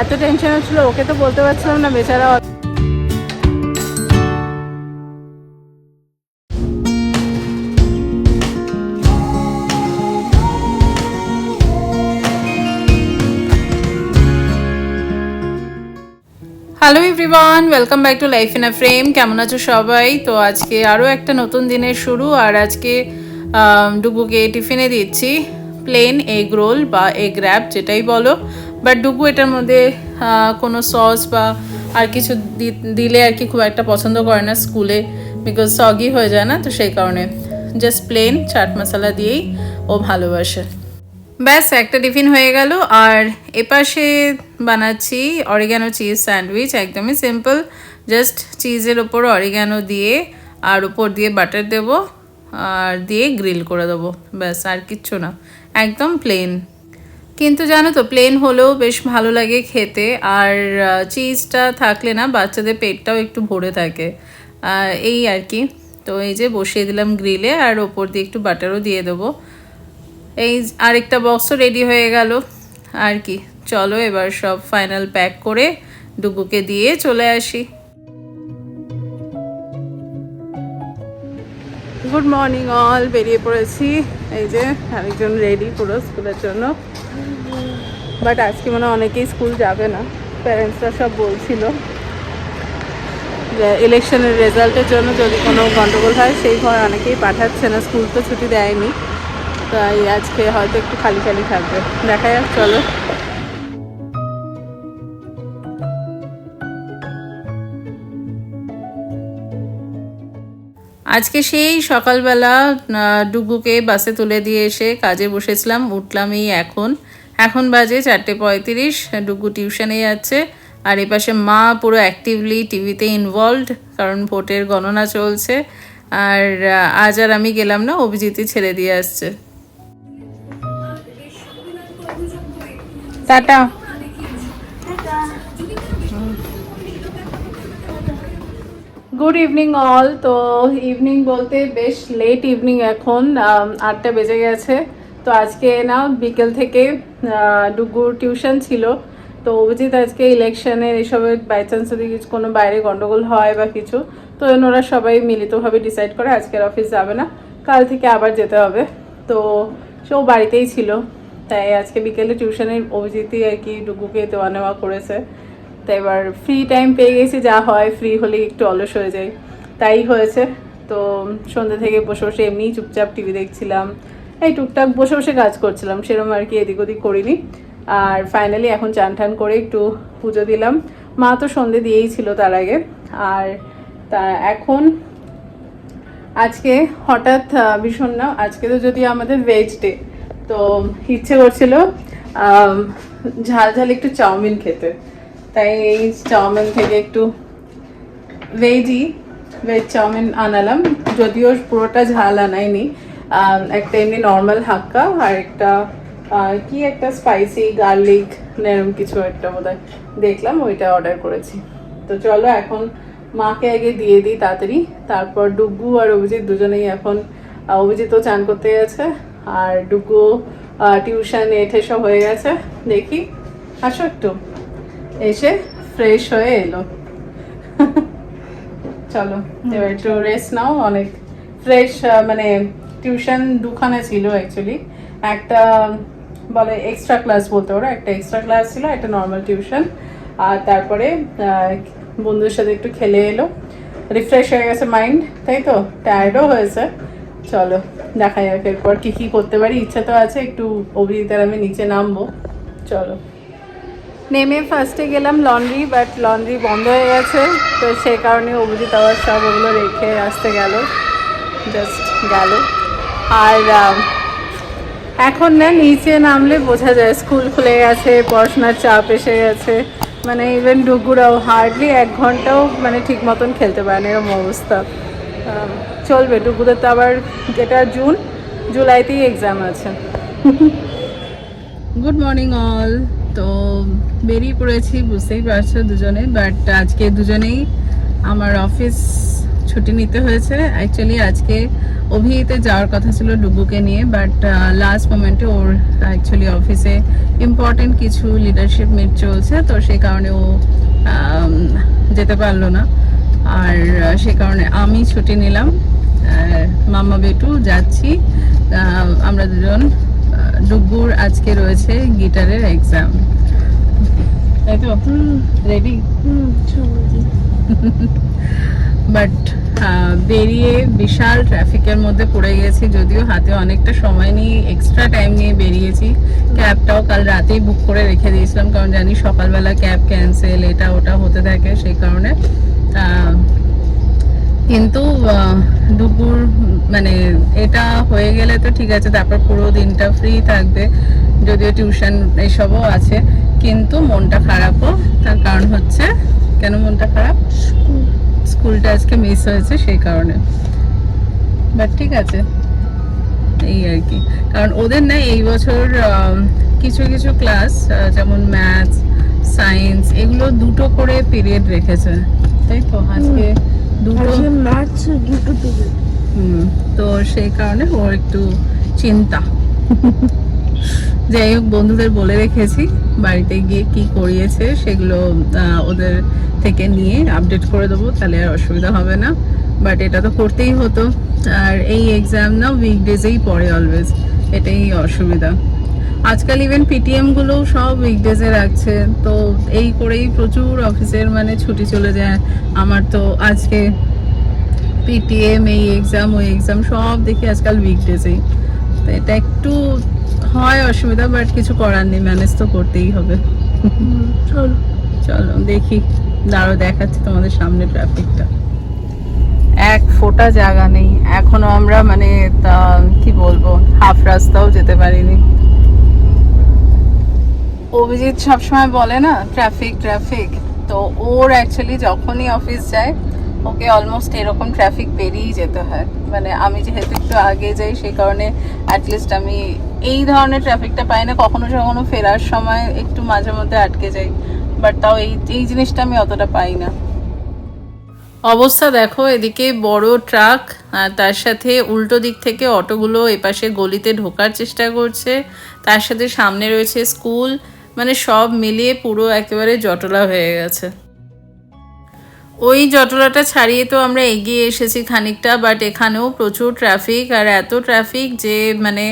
এত টেনশন হচ্ছিল ওকে তো বলতে পারছিলাম না, বেচারা hello everyone welcome back to life in a frame কেমন আছো সবাই? তো আজকে আরও একটা নতুন দিনের শুরু, আর আজকে ডুগুকে টিফিনে দিচ্ছি। প্লেন এগ রোল বা এগ র্যাপ যেটাই বলো। বাট ডুবু এটার মধ্যে কোনো সস বা আর কিছু দিলে আর কি খুব একটা পছন্দ করে না স্কুলে বিকজ সগি হয়ে যায় না, তো সেই কারণে। জাস্ট প্লেন চাট মশলা দিয়েই ও ভালোবাসে। ব্যাস, একটা টিফিন হয়ে গেল। আর এপাশে বানাচ্ছি অরিগ্যানো চিজ স্যান্ডউইচ একদমই সিম্পল জাস্ট চিজের ওপর অরিগ্যানো দিয়ে আর উপর দিয়ে বাটার দেব, আর দিয়ে গ্রিল করে দেবো। ব্যাস, আর কিচ্ছু না। একদম প্লেন কিন্তু জানো তো প্লেন হলেও বেশ ভালো লাগে খেতে। আর চিজটা থাকলে না বাচ্চাদের পেটটাও একটু ভরে থাকে। এই আর কি। তো এই যে বসিয়ে দিলাম গ্রিলে আর ওপর দিয়ে একটু বাটারও দিয়ে দেবো। এই আরেকটা বক্সও রেডি হয়ে গেল। আর কি, চলো এবার সব ফাইনাল প্যাক করে ডুগুকে দিয়ে চলে আসি। Good morning all. বেরিয়ে পড়েছি। এই যে আরেকজন রেডি পুরো স্কুলের জন্য। বাট আজকে মনে অনেকেই স্কুল যাবে না। প্যারেন্টসরা সব বলছিল যে ইলেকশনের রেজাল্টের জন্য যদি কোনো গন্ডগোল হয়, সেই ভয় অনেকেই পাঠাচ্ছে না। স্কুল তো ছুটি দেয়নি। তাই আজকে হয়তো একটু খালি খালি থাকবে। দেখা যাক, চলো। আজকে সেই সকালবেলা ডুগুকে বাসে তুলে দিয়ে এসে কাজে বসেছিলাম। উঠলাম এই এখন। এখন বাজে চারটে পঁয়ত্রিশ। ডুগু টিউশনে যাচ্ছে আর এপাশে মা পুরো অ্যাক্টিভলি টিভিতে ইনভলভড কারণ ভোটের গণনা চলছে। আর আজ আর আমি গেলাম না অভিজিৎই ছেড়ে দিয়ে আসছে। টাটা। গুড ইভিনিং অল তো ইভিনিং বলতে বেশ লেট ইভিনিং এখন আটটা বেজে গেছে। তো আজকে না বিকেল থেকে ডুগুর টিউশন ছিল। তো অভিজিৎ আজকে ইলেকশনের এসবের বাই চান্স যদি কোনো বাইরে গন্ডগোল হয় বা কিছু, তো ওরা সবাই মিলিতভাবে ডিসাইড করে আজকের অফিস যাবে না। কাল থেকে আবার যেতে হবে। তো সেও বাড়িতেই ছিল। তাই আজকে বিকেলে টিউশনের অভিজিৎই আর কি ডুগুকে দেওয়া নেওয়া করেছে। তো এবার ফ্রি টাইম পেয়ে গেছি, যা হয় ফ্রি হলে একটু অলস হয়ে যায়। তাই হয়েছে। তো সন্ধ্যে থেকে বসে বসে এমনিই চুপচাপ টিভি দেখছিলাম। এই টুকটাক বসে বসে কাজ করছিলাম সেরকম আর কি এদিক ওদিক করিনি। আর ফাইনালি এখন চান টান করে একটু পুজো দিলাম। মা তো সন্ধে দিয়েই ছিল তার আগে। আর তা এখন আজকে হঠাৎ ভীষণ না, আজকে তো যদি আমাদের ভেজ ডে তো ইচ্ছে করছিল ঝাল ঝাল একটু চাউমিন খেতে। তাই এই চাউমিন থেকে একটু ভেজই ভেজ চাউমিন আনালাম। যদিও পুরোটা ঝাল আনাইনি। একটা এমনি নর্মাল হাক্কা আর একটা কি একটা স্পাইসি গার্লিক এরকম কিছু একটা বোধ দেখলাম ওইটা অর্ডার করেছি। তো চলো এখন মাকে আগে দিয়ে দিই তাড়াতাড়ি। তারপর ডুগু আর অভিজিৎ দুজনেই এখন আহ, অভিজিৎও চান করতে গেছে আর ডুগু টিউশন এঠে সব হয়ে গেছে। দেখি। আসো একটু। এসে ফ্রেশ হয়ে এলো। চলো এবার একটু রেস্ট নাও অনেক ফ্রেশ মানে টিউশন দুখানে ছিল অ্যাকচুয়ালি একটা বলে এক্সট্রা ক্লাস বলতে পারো একটা এক্সট্রা ক্লাস ছিল একটা নর্মাল টিউশন আর তারপরে আহ, বন্ধুদের সাথে একটু খেলে এলো। রিফ্রেশ হয়ে গেছে মাইন্ড তাই তো? টায়ার্ডও হয়েছে। চলো দেখা যাক এরপর কী কী করতে পারি। ইচ্ছা তো আছে একটু অভিজিতের আমি নিচে নামবো। চলো। নেমে ফার্স্টে গেলাম লন্ড্রি বাট লন্ড্রি বন্ধ হয়ে গেছে। তো সেই কারণে অভিজিৎ আবার সব ওগুলো রেখে আসতে গেল। জাস্ট গেল। আর এখন না নিচে নামলে বোঝা যায় স্কুল খুলে গেছে পড়াশোনার চাপ এসে গেছে। মানে ইভেন ডুগুরাও হার্ডলি এক ঘন্টাও মানে ঠিক মতন খেলতে পারে না এরকম অবস্থা। চলবে ডুগুদের তো আবার যেটা জুন জুলাইতেই এক্সাম আছে। গুড মর্নিং অল তো বেরিয়ে পড়েছি বুঝতেই পারছ দুজনে বাট আজকে দুজনেই আমার অফিস ছুটি নিতে হয়েছে। অ্যাকচুয়ালি আজকে অভিতে যাওয়ার কথা ছিল ডুবুকে নিয়ে বাট লাস্ট মোমেন্টে ওর অ্যাকচুয়ালি অফিসে ইম্পর্টেন্ট কিছু লিডারশিপ মিট চলছে তো সেই কারণে ও যেতে পারল না। আর সে কারণে আমি ছুটি নিলাম। আহ, মামা বেটু যাচ্ছি। আমরা দুজন ডুগুর আজকে রয়েছে গিটারের এক্সাম তাই তো রেডি বাট বেরিয়ে বিশাল ট্রাফিকের মধ্যে পড়ে গেছি যদিও হাতে অনেকটা সময় নিয়ে এক্সট্রা টাইম নিয়ে বেরিয়েছি। ক্যাবটাও কাল রাতেই বুক করে রেখে দিয়েছিলাম কারণ জানি সকালবেলা ক্যাব ক্যান্সেল এটা ওটা হতে থাকে সেই কারণে। কিন্তু দুপুর মানে এটা হয়ে গেলে তো ঠিক আছে তারপর পুরো দিনটা ফ্রি থাকবে যদিও টিউশন এসবও আছে কিন্তু মনটা খারাপও তার কারণ হচ্ছে কেন মনটা খারাপ? স্কুলটা আজকে মিস হয়েছে সেই কারণে। বাট ঠিক আছে এই আর কি। কারণ ওদের না এই বছর কিছু কিছু ক্লাস যেমন ম্যাথস সায়েন্স এগুলো দুটো করে পিরিয়ড রেখেছে। তাই তো? আজকে দুটো ম্যাথস দুটো হুম, তো সেই কারণে ওর একটু চিন্তা। যাই হোক বন্ধুদের বলে রেখেছি বাড়িতে গিয়ে কি করিয়েছে সেগুলো ওদের থেকে নিয়ে আপডেট করে দেবো তাহলে আর অসুবিধা হবে না। বাট এটা তো করতেই হতো। আর এই এক্সাম না উইকডেজেই পড়ে অলওয়েজ এটাই অসুবিধা। আজকাল ইভেন পিটিএম গুলোও সব উইকডেজে রাখছে। তো এই করেই প্রচুর অফিসের মানে ছুটি চলে যায়। আমার তো আজকে পিটিএম এই এক্সাম ওই এক্সাম সব দেখি আজকাল উইকডেজেই তো এটা একটু হয় অসুবিধা বাট কিছু করার নেই ম্যানেজ তো করতেই হবে। চলো। চলো দেখি। দাঁড়ো দেখাচ্ছি তোমাদের সামনে ট্রাফিকটা এক ফোঁটা জায়গা নেই। এখনও আমরা মানে তা কি বলব হাফ রাস্তাও যেতে পারিনি। অভিজিৎ সবসময় বলে না ট্রাফিক ট্রাফিক তো ওর অ্যাকচুয়ালি যখনই অফিস যায়, ওকে অলমোস্ট এরকম ট্রাফিক পেরিয়েই যেতে হয়। মানে আমি যেহেতু একটু আগে যাই, সেই কারণে অ্যাটলিস্ট আমি এই ধরনের ট্রাফিকটা পাই না। কখনো কখনো ফেরার সময় একটু মাঝে মধ্যে আটকে যাই বাট তাও এই এই জিনিসটা আমি অতটা পাই না। অবস্থা দেখো, এদিকে বড় ট্রাক আর তার সাথে উল্টো দিক থেকে অটোগুলো এপাশে গলিতে ঢোকার চেষ্টা করছে। তার সাথে সামনে রয়েছে স্কুল মানে সব মিলিয়ে পুরো একেবারে জটলা হয়ে গেছে। ওই জটলাটা ছাড়িয়ে তো আমরা এগিয়ে এসেছি খানিকটা বাট এখানেও প্রচুর ট্রাফিক আর এত ট্রাফিক যে মানে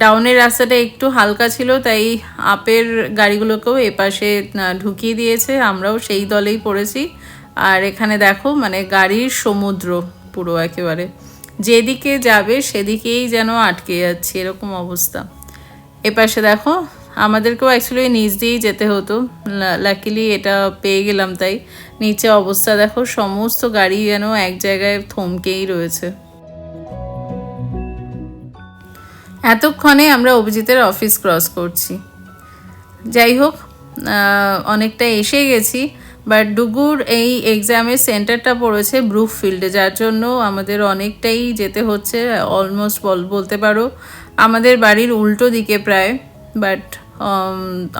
ডাউনের রাস্তাটা একটু হালকা ছিল, তাই আপের গাড়িগুলোকেও এপাশে ঢুকিয়ে দিয়েছে। আমরাও সেই দলেই পড়েছি। আর এখানে দেখো মানে গাড়ির সমুদ্র পুরো একেবারে। যেদিকে যাবে সেদিকেই যেন আটকে যাচ্ছে, এরকম অবস্থা। এপাশে দেখো আমাদেরকেও অ্যাকচুয়ালি নিচ দিয়েই যেতে হতো। লাকিলি এটা পেয়ে গেলাম তাই। নিচে অবস্থা দেখো, সমস্ত গাড়ি যেন এক জায়গায় থমকেই রয়েছে। এতক্ষণে আমরা অভিজিতের অফিস ক্রস করছি। যাই হোক অনেকটা এসে গেছি বাট ডুগুর এই এক্সামের সেন্টারটা পড়েছে ব্রুফ ফিল্ডে যার জন্য আমাদের অনেকটাই যেতে হচ্ছে অলমোস্ট বল, বলতে পারো। আমাদের বাড়ির উল্টো দিকে প্রায় বাট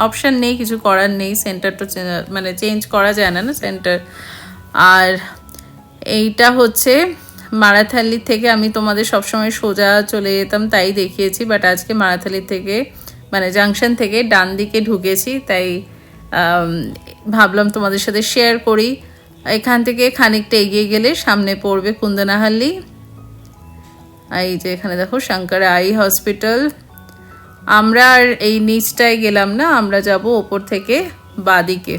অপশান নেই, কিছু করার নেই সেন্টার সেন্টারটা মানে চেঞ্জ করা যায় না না সেন্টার আর এইটা হচ্ছে মারাথালি থেকে আমি তোমাদের সবসময় সোজা চলে যেতাম, তাই দেখিয়েছি বাট আজকে মারাথালি থেকে মানে জাংশন থেকে ডান দিকে ঢুকেছি, তাই ভাবলাম তোমাদের সাথে শেয়ার করি। এখান থেকে খানিকটা এগিয়ে গেলে সামনে পড়বে কুন্দনাহাল্লি এই যে এখানে দেখো, শঙ্কর আই হসপিটাল। আমরা আর এই নিচটায় গেলাম না, আমরা যাব ওপর থেকে বাদিকে।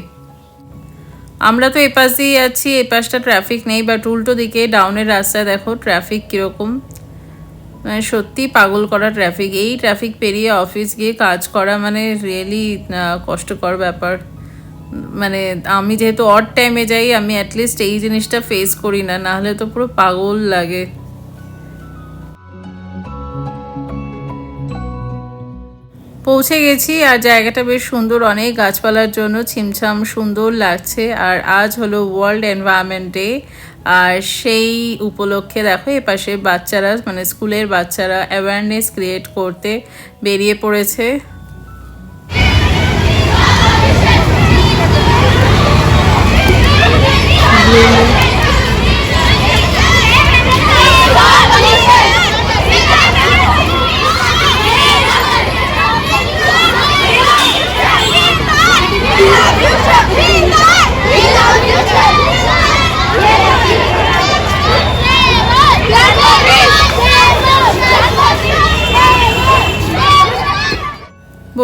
আমরা তো এপাশ দিয়েই আছি, এপাশটা ট্রাফিক নেই বাট উল্টো দিকে ডাউনের রাস্তায় দেখো ট্রাফিক কীরকম। মানে সত্যি পাগল করা ট্রাফিক এই ট্রাফিক পেরিয়ে অফিস গিয়ে কাজ করা মানে রিয়েলি কষ্টকর ব্যাপার। মানে আমি যেহেতু অড টাইমে যাই, আমি অ্যাটলিস্ট এই জিনিসটা ফেস করি না, নাহলে তো পুরো পাগল লাগে। পৌঁছে গেছি আর জায়গাটা বেশ সুন্দর, অনেক গাছপালার জন্য ছিমছাম সুন্দর লাগছে। আর আজ হলো ওয়ার্ল্ড এনভায়রনমেন্ট ডে আর সেই উপলক্ষে দেখো এপাশে বাচ্চারা মানে স্কুলের বাচ্চারা অ্যাওয়ারনেস ক্রিয়েট করতে বেরিয়ে পড়েছে।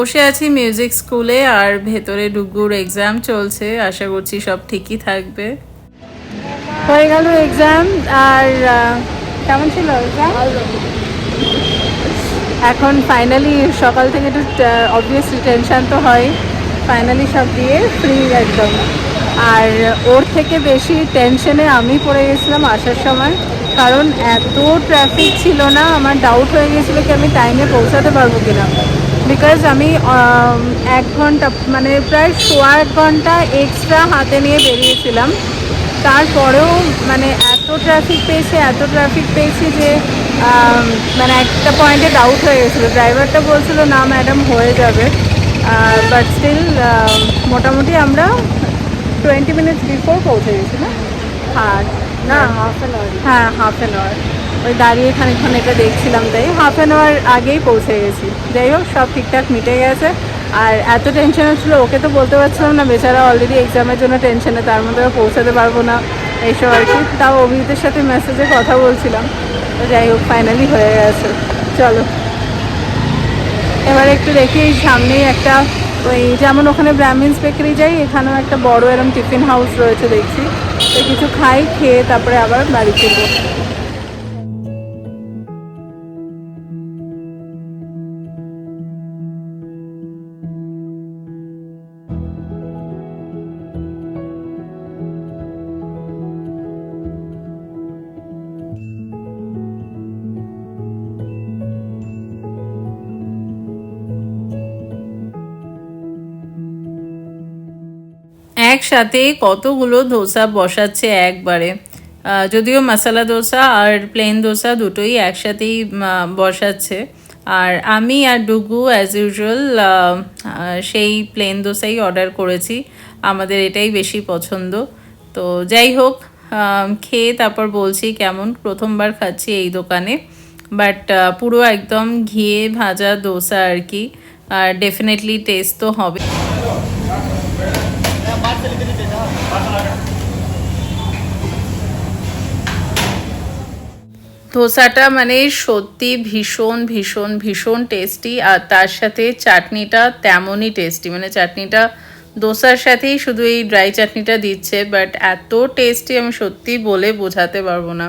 বসে আছি মিউজিক স্কুলে আর ভেতরে ডুগুর এক্সাম চলছে। আশা করছি সব ঠিকই থাকবে। হয়ে গেল এক্সাম আর কেমন ছিল এখন ফাইনালি সকাল থেকে একটু অবভিয়াসলি টেনশান তো হয়। ফাইনালি সব দিয়ে ফ্রি একদম। আর ওর থেকে বেশি টেনশনে আমি পড়ে গেছিলাম আসার সময়। কারণ এত ট্রাফিক ছিল না, আমার ডাউট হয়ে গেছিল কি আমি টাইমে পৌঁছাতে পারব কিনা। বিকজ আমি এক ঘণ্টা মানে প্রায় সোয়া এক ঘণ্টা এক্সট্রা হাতে নিয়ে বেরিয়েছিলাম। তারপরেও মানে এত ট্রাফিক পেয়েছে এত ট্রাফিক পেয়েছি যে মানে একটা পয়েন্টে ডাউট হয়ে গেছিল। ড্রাইভারটা বলছিল না ম্যাডাম হয়ে যাবে। বাট স্টিল মোটামুটি আমরা টোয়েন্টি মিনিটস বিফোর পৌঁছে গেছি না? হ্যাঁ না হাফ অ্যান আওয়ার হ্যাঁ হাফ অ্যান আওয়ার ওই দাঁড়িয়ে খানিকক্ষণ এটা দেখছিলাম, তাই হাফ অ্যান আওয়ার আগেই পৌঁছে গেছি। যাই হোক, সব ঠিকঠাক মিটে গেছে। আর এত টেনশন হচ্ছিল ওকে তো বলতে পারছিলাম না, বেচারা অলরেডি এক্সামের জন্য টেনশনে তার মধ্যে পৌঁছাতে পারব না, এইসব আর কি। তাও অভিজিতের সাথে মেসেজে কথা বলছিলাম। তো যাই হোক ফাইনালি হয়ে গেছে। চলো। এবার একটু দেখি সামনেই একটা ওই যেমন ওখানে ব্রাহ্মিন্স বেকারি যাই, এখানেও একটা বড় এরম টিফিন হাউস রয়েছে, দেখছি। তো কিছু খাই, খেয়ে তারপরে আবার বাড়ি ফিরবো। একসাথে কতগুলো ধোসা বসাচ্ছে একবারে। যদিও মশলা দোসা আর প্লেন দোসা দুটোই একসাথেই বসাচ্ছে। আর আমি আর ডুগু অ্যাজ ইউজুয়াল সেই প্লেন দোসাই অর্ডার করেছি। আমাদের এটাই বেশি পছন্দ। তো যাই হোক খেয়ে তারপর বলছি কেমন। প্রথমবার খাচ্ছি এই দোকানে। বাট পুরো একদম ঘিয়ে ভাজা দোসা আর কি। আর ডেফিনেটলি টেস্ট তো হবে। ধোসাটা মানে সত্যি ভীষণ ভীষণ ভীষণ টেস্টি আর তার সাথে চাটনিটা তেমনই টেস্টি মানে চাটনিটা দোসার সাথেই শুধু এই ড্রাই চাটনিটা দিচ্ছে বাট এত টেস্টি আমি সত্যি বলে বোঝাতে পারব না।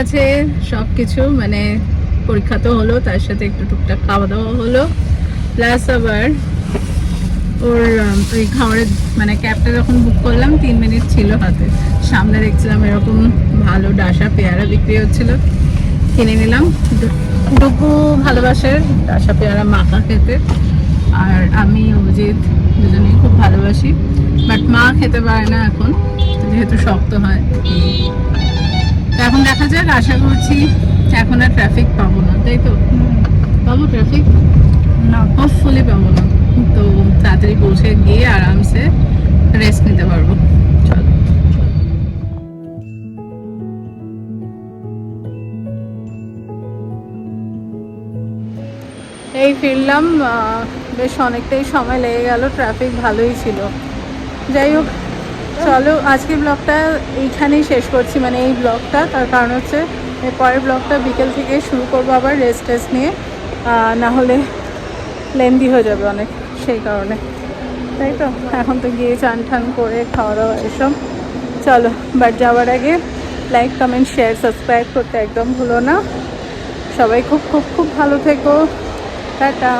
গেছে সব কিছু মানে পরীক্ষা তো হলো, তার সাথে একটু টুকটাক খাওয়া দাওয়া হলো। প্লাস আবার ওর ওই খাবারের মানে ক্যাবটা যখন বুক করলাম, তিন মিনিট ছিল হাতে। সামনে দেখছিলাম এরকম ভালো ডাসা পেয়ারা বিক্রি হচ্ছিল। কিনে নিলাম। ডু- ডুগু ভালোবাসে ডাসা পেয়ারা মাখা খেতে। আর আমি, অভিজিৎ দুজনেই খুব ভালোবাসি। বাট মা খেতে পারে না এখন, যেহেতু শক্ত হয়। তো এখন দেখা যাক আশা করছি এখন আর ট্রাফিক পাবো না তাই তো? পাবো ট্রাফিক না হোপফুলি পাবো না। তো তাড়াতাড়ি পৌঁছে গিয়ে আরামসে রেস্ট নিতে পারব। চলো। এই ফিরলাম আহ, বেশ অনেকটাই সময় লেগে গেল ট্রাফিক ভালোই ছিল। যাই হোক চলো, আজকের ব্লগটা এইখানেই শেষ করছি। মানে এই ব্লগটা তার কারণ হচ্ছে পরের ব্লগটা বিকেল থেকে শুরু করব আবার রেস্ট টেস্ট নিয়ে। না হলে লেন্দি হয়ে যাবে অনেক, সেই কারণে। তাই তো? এখন তো গিয়ে চান ঠান করে খাওয়া দাওয়া এসব। চলো বাট যাওয়ার আগে লাইক কমেন্ট শেয়ার সাবস্ক্রাইব করতে একদম ভুলো না। সবাই খুব খুব খুব ভালো থেকো। টাটা।